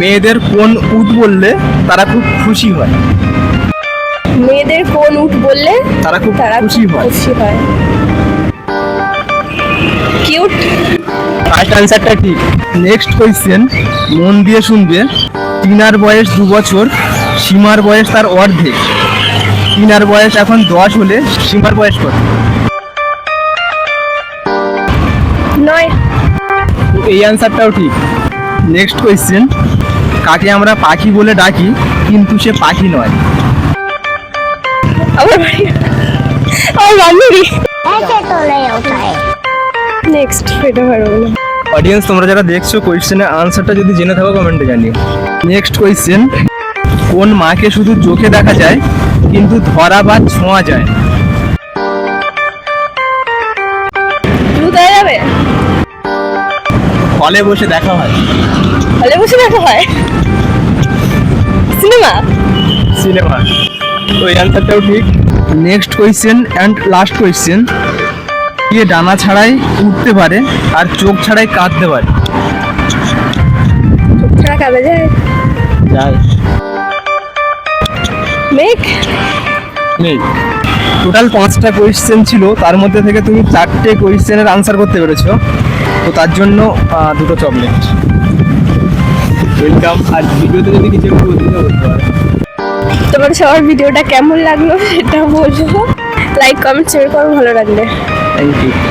মেয়েদের কোন উট বললে তারা খুব খুশি হয়। মেয়েদের কোন উঠ বললে তারা খুব তারা খুশি হয়। খুশি হয়। কিউট ফার্স্ট অ্যান্সারটা ঠিক নেক্সট কোয়েশ্চেন মন দিয়ে শুনবে। টিনার বয়স দু বছর সীমার বয়স তার অর্ধেক। টিনার বয়স এখন দশ হলে সীমার বয়স কত? নয়। এই অ্যান্সারটাও ঠিক। নেক্সট কোয়েশ্চেন কাকে আমরা পাখি বলে ডাকি কিন্তু সে পাখি নয়। অডিয়েন্স তোমরা যারা দেখছ কোয়েশ্চেনের আনসারটা যদি জেনে থাকো কমেন্টে জানিও। নেক্সট কোয়েশ্চেন কোন মাকে শুধু চোখে দেখা যায় কিন্তু ধরা বা ছোঁয়া যায়? হলে বসে দেখা হয়। হলে বসে দেখা হয়? সিনেমা? সিনেমা। এই অ্যান্সারটাও ঠিক। Next question and last question কে ডানা ছাড়াই উঠতে পারে আর চোখ ছাড়াই কাঁদতে পারে? ছাড়া কাবে যায়? যায়। মেঘ? নেই টোটাল পাঁচটা কোয়েশ্চেন ছিল। তার মধ্যে থেকে তুমি চারটে কোয়েশ্চেনের আনসার করতে পেরেছ। তো তার জন্য দুটো চকলেট ওয়েলকাম আর ভিডিওতে যদি কিছু একটু বলতে পারো। তোমার সবার ভিডিওটা কেমন লাগল সেটা বলব লাইক কমেন্ট শেয়ার করো ভালো লাগলে। Thank you